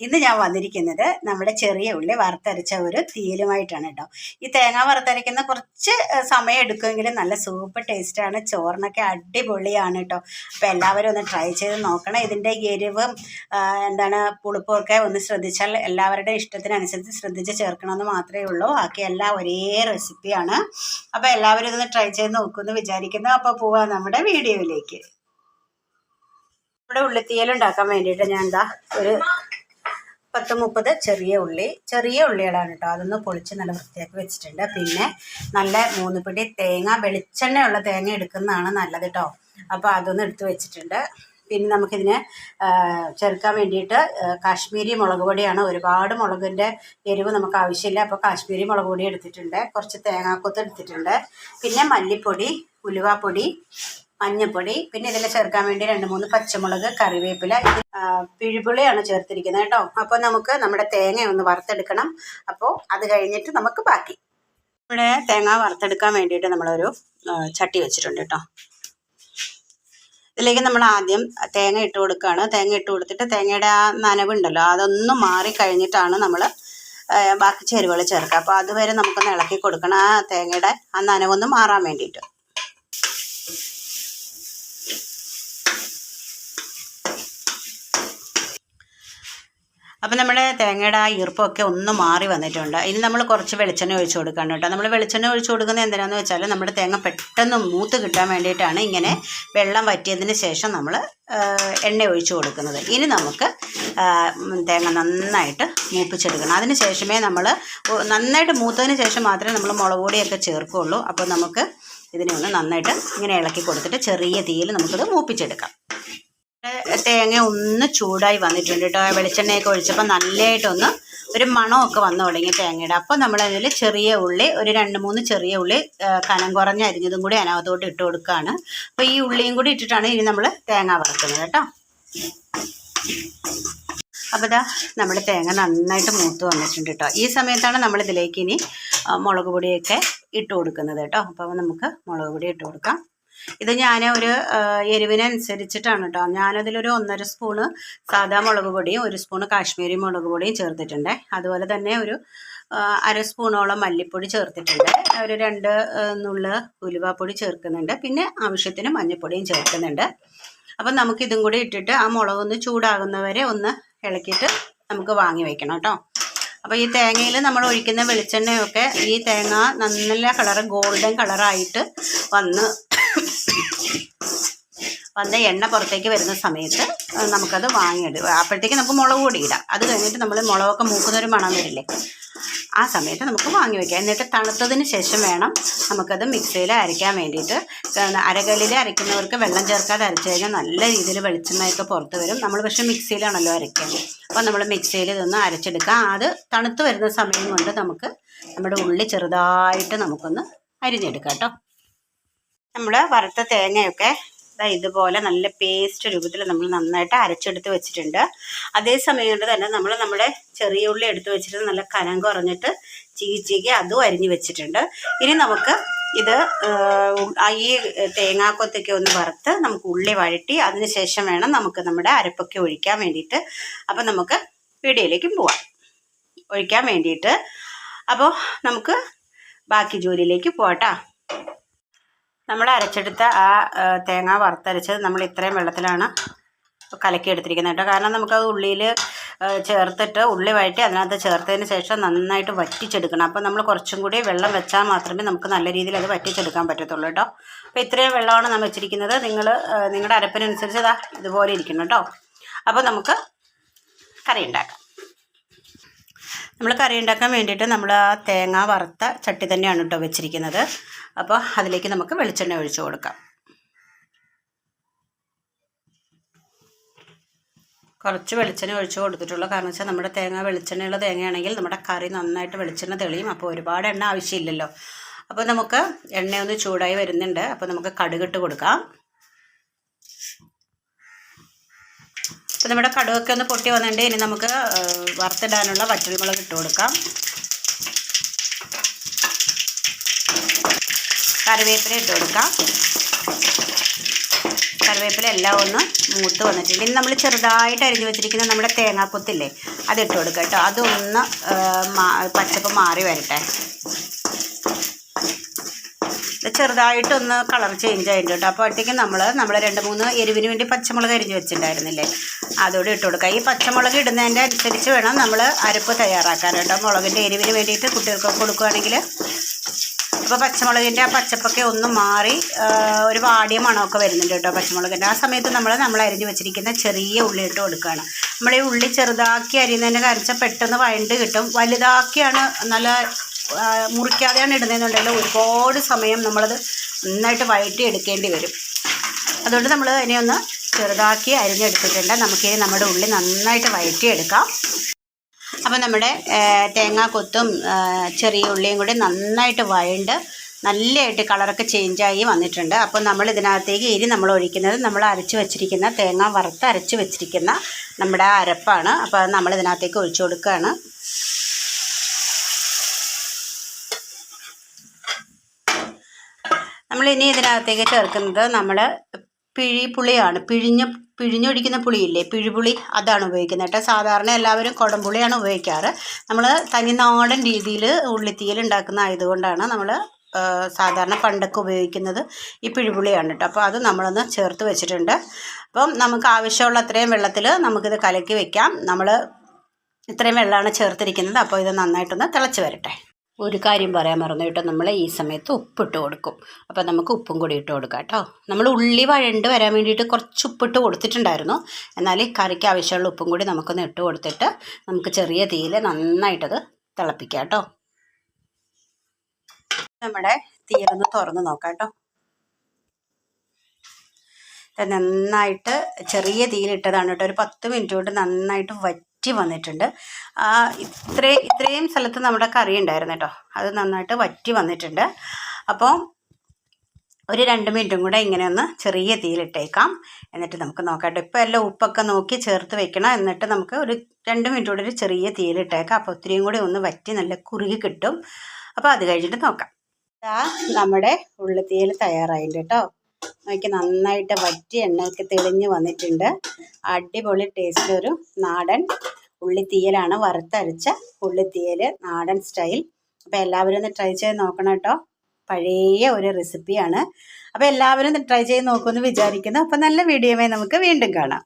ഇന്ന് ഞാൻ വന്നിരിക്കുന്നത് നമ്മുടെ ചെറിയ ഉള്ളി വറുത്തരച്ച ഒരു തീയലുമായിട്ടാണ് കേട്ടോ. ഈ തേങ്ങ വറുത്തരയ്ക്കുന്ന കുറച്ച് സമയം എടുക്കുമെങ്കിലും നല്ല സൂപ്പർ ടേസ്റ്റാണ് ചോറിനൊക്കെ അടിപൊളിയാണ് കേട്ടോ. അപ്പോൾ എല്ലാവരും ഒന്ന് ട്രൈ ചെയ്ത് നോക്കണം. ഇതിന്റെ എരിവും എന്താണ് പുളിപ്പും ഒക്കെ ഒന്ന് ശ്രദ്ധിച്ചാൽ എല്ലാവരുടെ ഇഷ്ടത്തിനനുസരിച്ച് ശ്രദ്ധിച്ച് ചേർക്കണമെന്ന് മാത്രമേ ഉള്ളൂ. ബാക്കി എല്ലാം ഒരേ റെസിപ്പിയാണ് അപ്പോൾ എല്ലാവരും ഇതൊന്ന് ട്രൈ ചെയ്ത് നോക്കുമെന്ന് വിചാരിക്കുന്നു. അപ്പോൾ പോവാം നമ്മുടെ വീഡിയോയിലേക്ക് ഇവിടെ ഉള്ളിത്തീയൽ ഉണ്ടാക്കാൻ വേണ്ടിയിട്ട് ഞാൻ എന്താ ഒരു പത്ത് മുപ്പത് ചെറിയ ഉള്ളി ചെറിയ ഉള്ളികളാണ് കേട്ടോ. അതൊന്ന് പൊളിച്ച് നല്ല വൃത്തിയാക്കി വെച്ചിട്ടുണ്ട്. പിന്നെ നല്ല മൂന്ന് പിടി തേങ്ങ വെളിച്ചെണ്ണയുള്ള തേങ്ങ എടുക്കുന്നതാണ് നല്ലത് കേട്ടോ. അപ്പോൾ അതൊന്ന് എടുത്ത് വെച്ചിട്ടുണ്ട്. പിന്നെ നമുക്കിതിന് ചേർക്കാൻ വേണ്ടിയിട്ട് കാശ്മീരി മുളക് പൊടിയാണ്. ഒരുപാട് മുളകിന്റെ എരിവ് നമുക്ക് ആവശ്യമില്ല. അപ്പോൾ കാശ്മീരി മുളക് പൊടി എടുത്തിട്ടുണ്ട്. കുറച്ച് തേങ്ങാക്കൊത്ത് എടുത്തിട്ടുണ്ട്. പിന്നെ മല്ലിപ്പൊടി ഉലുവാപ്പൊടി മഞ്ഞൾപ്പൊടി പിന്നെ ഇതിൽ ചേർക്കാൻ വേണ്ടി രണ്ട് മൂന്ന് പച്ചമുളക് കറിവേപ്പില പിഴിപുളിയാണ് ചേർത്തിരിക്കുന്നത് കേട്ടോ. അപ്പോൾ നമുക്ക് നമ്മുടെ തേങ്ങ ഒന്ന് വറുത്തെടുക്കണം. അപ്പോൾ അത് കഴിഞ്ഞിട്ട് നമുക്ക് ബാക്കി. ഇവിടെ തേങ്ങ വറുത്തെടുക്കാൻ വേണ്ടിയിട്ട് നമ്മളൊരു ചട്ടി വെച്ചിട്ടുണ്ട് കേട്ടോ. ഇതിലേക്ക് നമ്മൾ ആദ്യം തേങ്ങ ഇട്ട് കൊടുക്കുകയാണ് തേങ്ങ ഇട്ട് കൊടുത്തിട്ട് തേങ്ങയുടെ ആ നനവുണ്ടല്ലോ അതൊന്ന് മാറി കഴിഞ്ഞിട്ടാണ് നമ്മൾ ബാക്കി ചേരുവകൾ ചേർക്കുക. അപ്പോൾ അതുവരെ നമുക്കൊന്ന് ഇളക്കി കൊടുക്കണം ആ തേങ്ങയുടെ ആ നനവൊന്ന് മാറാൻ വേണ്ടിയിട്ട്. അപ്പം നമ്മുടെ തേങ്ങയുടെ ആ ഈർപ്പമൊക്കെ ഒന്ന് മാറി വന്നിട്ടുണ്ട്. ഇനി നമ്മൾ കുറച്ച് വെളിച്ചെണ്ണ ഒഴിച്ച് കൊടുക്കണം കേട്ടോ. നമ്മൾ വെളിച്ചെണ്ണ ഒഴിച്ച് കൊടുക്കുന്നത് എന്തിനാണെന്ന് വെച്ചാൽ നമ്മുടെ തേങ്ങ പെട്ടെന്ന് മൂത്ത് കിട്ടാൻ വേണ്ടിയിട്ടാണ് ഇങ്ങനെ വെള്ളം വറ്റിയതിന് ശേഷം നമ്മൾ എണ്ണ ഒഴിച്ച് കൊടുക്കുന്നത്. ഇനി നമുക്ക് തേങ്ങ നന്നായിട്ട് മൂപ്പിച്ചെടുക്കണം. അതിന് ശേഷമേ നമ്മൾ നന്നായിട്ട് മൂത്തതിന് ശേഷം മാത്രമേ നമ്മൾ മുളക് പൊടിയൊക്കെ ചേർക്കുകയുള്ളൂ. അപ്പോൾ നമുക്ക് ഇതിനെ ഒന്ന് നന്നായിട്ട് ഇങ്ങനെ ഇളക്കി കൊടുത്തിട്ട് ചെറിയ തീയിൽ നമുക്കത് മൂപ്പിച്ചെടുക്കാം. തേങ്ങ ഒന്ന് ചൂടായി വന്നിട്ടുണ്ട് കേട്ടോ വെളിച്ചെണ്ണയൊക്കെ ഒഴിച്ചപ്പോൾ നല്ലതായിട്ടൊന്ന് ഒരു മണമൊക്കെ വന്നു തുടങ്ങി തേങ്ങയുടെ. അപ്പോൾ നമ്മളതിൽ ചെറിയ ഉള്ളി ഒരു രണ്ട് മൂന്ന് ചെറിയ ഉള്ളി കനം കുറഞ്ഞ അരിഞ്ഞതും കൂടി അതിനകത്തോട്ട് ഇട്ട് കൊടുക്കുകയാണ് അപ്പോൾ ഈ ഉള്ളിയും കൂടി ഇട്ടിട്ടാണ് ഇനി നമ്മൾ തേങ്ങ വറുക്കുന്നത് കേട്ടോ അപ്പോൾ ഇതാ നമ്മുടെ തേങ്ങ നന്നായിട്ട് മൂത്ത് വന്നിട്ടുണ്ട് കേട്ടോ ഈ സമയത്താണ് നമ്മൾ ഇതിലേക്ക് ഇനി മുളക് പൊടിയൊക്കെ ഇട്ട് കൊടുക്കുന്നത് കേട്ടോ അപ്പോൾ നമുക്ക് മുളക് പൊടി ഇട്ട് കൊടുക്കാം. ഇത് ഞാൻ ഒരു എരിവിനനുസരിച്ചിട്ടാണ് കേട്ടോ ഞാനതിലൊരു ഒന്നര സ്പൂണ് സാദാ മുളക് പൊടിയും ഒരു സ്പൂണ് കാശ്മീരി മുളക് പൊടിയും ചേർത്തിട്ടുണ്ട്. അതുപോലെ തന്നെ ഒരു അര സ്പൂണോളം മല്ലിപ്പൊടി ചേർത്തിട്ടുണ്ട്. ഒരു രണ്ട് നുള്ള ഉലുവാപ്പൊടി ചേർക്കുന്നുണ്ട്. പിന്നെ ആവശ്യത്തിന് മഞ്ഞൾപ്പൊടിയും ചേർക്കുന്നുണ്ട്. അപ്പം നമുക്ക് ഇതും കൂടി ഇട്ടിട്ട് ആ മുളക് ഒന്ന് ചൂടാകുന്നവരെ ഒന്ന് ഇളക്കിയിട്ട് നമുക്ക് വാങ്ങി വയ്ക്കണം കേട്ടോ അപ്പോൾ ഈ തേങ്ങയിൽ നമ്മൾ ഒഴിക്കുന്ന വെളിച്ചെണ്ണയൊക്കെ ഈ തേങ്ങ നല്ല കളർ ഗോൾഡൻ കളറായിട്ട് വന്ന് വന്ന് എണ്ണ പുറത്തേക്ക് വരുന്ന സമയത്ത് നമുക്കത് വാങ്ങിയിടുക അപ്പോഴത്തേക്ക് നമുക്ക് മുളക് പൊടി ഇടാം. അത് കഴിഞ്ഞിട്ട് നമ്മൾ മുളകൊക്കെ മൂക്കുന്നൊരു മണം വരില്ലേ? ആ സമയത്ത് നമുക്ക് വാങ്ങി വയ്ക്കാം എന്നിട്ട് തണുത്തതിന് ശേഷം വേണം നമുക്കത് മിക്സിയിൽ അരയ്ക്കാൻ വേണ്ടിയിട്ട്. അരകല്ലിൽ അരയ്ക്കുന്നവർക്ക് വെള്ളം ചേർക്കാതെ അരച്ചു കഴിഞ്ഞാൽ നല്ല രീതിയിൽ വെളിച്ചെണ്ണയൊക്കെ പുറത്ത് വരും. നമ്മൾ പക്ഷേ മിക്സിയിലാണല്ലോ അരയ്ക്കുക അപ്പോൾ നമ്മൾ മിക്സിയിൽ ഇതൊന്ന് അരച്ചെടുക്കാം. അത് തണുത്ത് വരുന്ന സമയം കൊണ്ട് നമുക്ക് നമ്മുടെ ഉള്ളി ചെറുതായിട്ട് നമുക്കൊന്ന് അരിഞ്ഞെടുക്കാം കേട്ടോ. നമ്മൾ വറുത്ത തേങ്ങയൊക്കെ ഇതാ ഇതുപോലെ നല്ല പേസ്റ്റ് രൂപത്തിൽ നമ്മൾ നന്നായിട്ട് അരച്ചെടുത്ത് വെച്ചിട്ടുണ്ട്. അതേസമയം കൊണ്ട് തന്നെ നമ്മൾ നമ്മുടെ ചെറിയ ഉള്ളി എടുത്ത് വെച്ചിട്ട് നല്ല കനം കുറഞ്ഞിട്ട് ചീച്ചിക്ക് അതും അരിഞ്ഞ് വെച്ചിട്ടുണ്ട്. ഇനി നമുക്ക് ഇത് ഈ തേങ്ങാക്കൊത്തൊക്കെ ഒന്ന് വറുത്ത് നമുക്ക് ഉള്ളി വഴറ്റി അതിന് ശേഷം വേണം നമുക്ക് നമ്മുടെ അരപ്പൊക്കെ ഒഴിക്കാൻ വേണ്ടിയിട്ട്. അപ്പം നമുക്ക് വീഡിയോയിലേക്കും പോവാം. ഒഴിക്കാൻ വേണ്ടിയിട്ട്. അപ്പോൾ നമുക്ക് ബാക്കി ജോലിയിലേക്ക് പോകട്ടോ നമ്മൾ അരച്ചെടുത്ത ആ തേങ്ങ വറുത്തരച്ചത് നമ്മൾ ഇത്രയും വെള്ളത്തിലാണ് കലക്കി എടുത്തിരിക്കുന്നത് കേട്ടോ. കാരണം നമുക്കത് ഉള്ളിയിൽ ചേർത്തിട്ട് ഉള്ളി വഴറ്റി അതിനകത്ത് ചേർത്തതിന് ശേഷം നന്നായിട്ട് വറ്റിച്ചെടുക്കണം. അപ്പോൾ നമ്മൾ കുറച്ചും കൂടി വെള്ളം വെച്ചാൽ മാത്രമേ നമുക്ക് നല്ല രീതിയിൽ അത് വറ്റിച്ചെടുക്കാൻ പറ്റത്തുള്ളൂ കേട്ടോ. അപ്പോൾ ഇത്രയും വെള്ളമാണ് നമ്മൾ വെച്ചിരിക്കുന്നത്. നിങ്ങൾ നിങ്ങളുടെ അരപ്പിനനുസരിച്ച് ഇതാ ഇതുപോലെ ഇരിക്കണം കേട്ടോ. അപ്പോൾ നമുക്ക് കറി ഉണ്ടാക്കാം. നമ്മൾ കറി ഉണ്ടാക്കാൻ വേണ്ടിയിട്ട് നമ്മൾ ആ തേങ്ങ വറുത്ത ചട്ടി തന്നെയാണ് കേട്ടോ വെച്ചിരിക്കുന്നത്. അപ്പോൾ അതിലേക്ക് നമുക്ക് വെളിച്ചെണ്ണ ഒഴിച്ചു കൊടുക്കാം. കുറച്ച് വെളിച്ചെണ്ണ ഒഴിച്ചു കൊടുത്തിട്ടുള്ളൂ കാരണം വെച്ചാൽ നമ്മുടെ തേങ്ങ വെളിച്ചെണ്ണയുള്ള തേങ്ങയാണെങ്കിൽ നമ്മുടെ കറി നന്നായിട്ട് വെളിച്ചെണ്ണ തെളിയും. അപ്പോൾ ഒരുപാട് എണ്ണ ആവശ്യമില്ലല്ലോ. അപ്പോൾ നമുക്ക് എണ്ണയൊന്ന് ചൂടായി വരുന്നുണ്ട്. അപ്പോൾ നമുക്ക് കടുകിട്ട് കൊടുക്കാം. അപ്പോൾ നമ്മുടെ കടുവൊക്കെ ഒന്ന് പൊട്ടി വന്നിട്ടുണ്ട്. ഇനി നമുക്ക് വറുത്തിടാനുള്ള വറ്റൽമുളക് ഇട്ട് കൊടുക്കാം. കറിവേപ്പില ഇട്ട് കൊടുക്കാം. കറിവേപ്പില എല്ലാം ഒന്ന് മൂത്ത് വന്നിട്ടുണ്ട്. ഇനി നമ്മൾ ചെറുതായിട്ട് അരിഞ്ഞു വെച്ചിരിക്കുന്ന നമ്മുടെ തേങ്ങാക്കൊത്തില്ലേ അതിട്ട് കൊടുക്കുക കേട്ടോ. അതൊന്ന് പച്ചപ്പ് മാറി വരട്ടെ. ചെറുതായിട്ടൊന്ന് കളർ ചേഞ്ച് ആയിട്ടുണ്ട് കേട്ടോ. അപ്പോഴത്തേക്കും നമ്മൾ നമ്മൾ രണ്ട് മൂന്ന് എരിവിന് വേണ്ടി പച്ചമുളക് അരിഞ്ഞ് വെച്ചിട്ടുണ്ടായിരുന്നില്ലേ? അതോടെ ഇട്ട് കൊടുക്കുക ഈ പച്ചമുളക് ഇടുന്നതിന്റെ അനുസരിച്ച് വേണം നമ്മൾ അരപ്പ് തയ്യാറാക്കാൻ കേട്ടോ. മുളകിന്റെ എരിവിന് വേണ്ടിയിട്ട് കുട്ടികൾക്ക് കൊടുക്കുകയാണെങ്കിൽ അപ്പോൾ പച്ചമുളകിന്റെ ആ പച്ചപ്പൊക്കെ ഒന്ന് മാറി ഒരു വാടിയ മണമൊക്കെ വരുന്നുണ്ട് കേട്ടോ പച്ചമുളകിന്റെ. ആ സമയത്ത് നമ്മൾ നമ്മൾ അരിഞ്ഞ് വെച്ചിരിക്കുന്ന ചെറിയ ഉള്ളി ഇട്ട് കൊടുക്കുകയാണ്. നമ്മൾ ഈ ഉള്ളി ചെറുതാക്കി അരിയുന്നതിന്റെ കാര്യം പെട്ടെന്ന് വഴണ്ട് കിട്ടും. വലുതാക്കിയാണ് നല്ല മുറിക്കാതെയാണ് ഇടുന്നതെന്നുണ്ടെങ്കിൽ ഒരുപാട് സമയം നമ്മളത് നന്നായിട്ട് വഴറ്റി എടുക്കേണ്ടി വരും. അതുകൊണ്ട് നമ്മൾ അതിനെ ഒന്ന് ചെറുതാക്കി അരിഞ്ഞെടുത്തിട്ടുണ്ട്. നമുക്കിനി നമ്മുടെ ഉള്ളി നന്നായിട്ട് വഴറ്റിയെടുക്കാം. അപ്പോൾ നമ്മുടെ തേങ്ങാക്കൊത്തും ചെറിയ ഉള്ളിയും കൂടി നന്നായിട്ട് വഴണ്ട് നല്ലതായിട്ട് കളറൊക്കെ ചേഞ്ചായി വന്നിട്ടുണ്ട്. അപ്പോൾ നമ്മൾ ഇതിനകത്തേക്ക് ഇനി നമ്മൾ ഒഴിക്കുന്നത് നമ്മൾ അരച്ച് വെച്ചിരിക്കുന്ന തേങ്ങ വറുത്ത് അരച്ച് വെച്ചിരിക്കുന്ന നമ്മുടെ അരപ്പാണ്. അപ്പോൾ അത് നമ്മൾ ഇതിനകത്തേക്ക് ഒഴിച്ചു കൊടുക്കുകയാണ്. നമ്മളിനി ഇതിനകത്തേക്ക് ചേർക്കുന്നത് നമ്മൾ പിഴിപ്പുളിയാണ് പിഴിഞ്ഞ് പിഴിഞ്ഞൊഴിക്കുന്ന പുളിയില്ലേ? പിഴിപുളി അതാണ് ഉപയോഗിക്കുന്നത് കേട്ടോ. സാധാരണ എല്ലാവരും കുടംപുളിയാണ് ഉപയോഗിക്കാറ്. നമ്മൾ തനിനാടൻ രീതിയിൽ ഉള്ളിത്തീയൽ ഉണ്ടാക്കുന്ന ആയതുകൊണ്ടാണ് നമ്മൾ സാധാരണ പണ്ടൊക്കെ ഉപയോഗിക്കുന്നത് ഈ പിഴിപുളിയാണ് കേട്ടോ. അപ്പോൾ അത് നമ്മളൊന്ന് ചേർത്ത് വെച്ചിട്ടുണ്ട്. അപ്പം നമുക്ക് ആവശ്യമുള്ള അത്രയും വെള്ളത്തിൽ നമുക്കിത് കലക്കി വെക്കാം. നമ്മൾ ഇത്രയും വെള്ളമാണ് ചേർത്തിരിക്കുന്നത്. അപ്പോൾ ഇത് നന്നായിട്ടൊന്ന് തിളച്ച് വരട്ടെ. ഒരു കാര്യം പറയാൻ മറന്നു കേട്ടോ. നമ്മൾ ഈ സമയത്ത് ഉപ്പിട്ട് കൊടുക്കും. അപ്പോൾ നമുക്ക് ഉപ്പും കൂടി ഇട്ട് കൊടുക്കാം കേട്ടോ. നമ്മൾ ഉള്ളി വഴണ്ട് വരാൻ വേണ്ടിയിട്ട് കുറച്ച് ഉപ്പിട്ട് കൊടുത്തിട്ടുണ്ടായിരുന്നു. എന്നാൽ കറിക്ക് ആവശ്യമുള്ള ഉപ്പും കൂടി നമുക്കൊന്ന് ഇട്ട് കൊടുത്തിട്ട് നമുക്ക് ചെറിയ തീയിൽ നന്നായിട്ടത് തിളപ്പിക്കാം കേട്ടോ. നമ്മുടെ തീയൊന്ന് തുറന്ന് നോക്കാം കേട്ടോ. നന്നായിട്ട് ചെറിയ തീയിലിട്ടതാണ് കേട്ടോ. ഒരു പത്ത് മിനിറ്റ് കൊണ്ട് നന്നായിട്ട് വറ്റി വന്നിട്ടുണ്ട്. ആ, ഇത്രേ ഇത്രയും സ്ഥലത്ത് നമ്മുടെ കറി ഉണ്ടായിരുന്നു കേട്ടോ. അത് നന്നായിട്ട് വറ്റി വന്നിട്ടുണ്ട്. അപ്പോൾ ഒരു രണ്ട് മിനിറ്റും കൂടെ ഇങ്ങനെ ഒന്ന് ചെറിയ തീയിലിട്ടേക്കാം എന്നിട്ട് നമുക്ക് നോക്കാം ഇപ്പോൾ എല്ലാം ഉപ്പൊക്കെ നോക്കി ചേർത്ത് വെക്കണം. എന്നിട്ട് നമുക്ക് ഒരു രണ്ട് മിനിറ്റ് കൂടെ ഒരു ചെറിയ തീയിലിട്ടേക്കാം അപ്പോൾ ഒത്തിരിയും കൂടി ഒന്ന് വറ്റി നല്ല കുറുകി കിട്ടും. അപ്പോൾ അത് കഴിഞ്ഞിട്ട് നോക്കാം. നമ്മുടെ ഉള്ളിത്തീയൽ തയ്യാറായിട്ടുണ്ട് കേട്ടോ. നോക്കി നന്നായിട്ട് വറ്റി എണ്ണയൊക്കെ തെളിഞ്ഞ് വന്നിട്ടുണ്ട്. അടിപൊളി ടേസ്റ്റ് ഒരു നാടൻ ഉള്ളിത്തീയലാണ്. വറുത്തരച്ച ഉള്ളിത്തീയൽ നാടൻ സ്റ്റൈൽ അപ്പോൾ എല്ലാവരും ഒന്ന് ട്രൈ ചെയ്ത് നോക്കണം കേട്ടോ. പഴയ ഒരു റെസിപ്പിയാണ് അപ്പോൾ എല്ലാവരും ട്രൈ ചെയ്ത് നോക്കുമെന്ന് വിചാരിക്കുന്നു. അപ്പോൾ നല്ല വീഡിയോയുമായി നമുക്ക് വീണ്ടും കാണാം.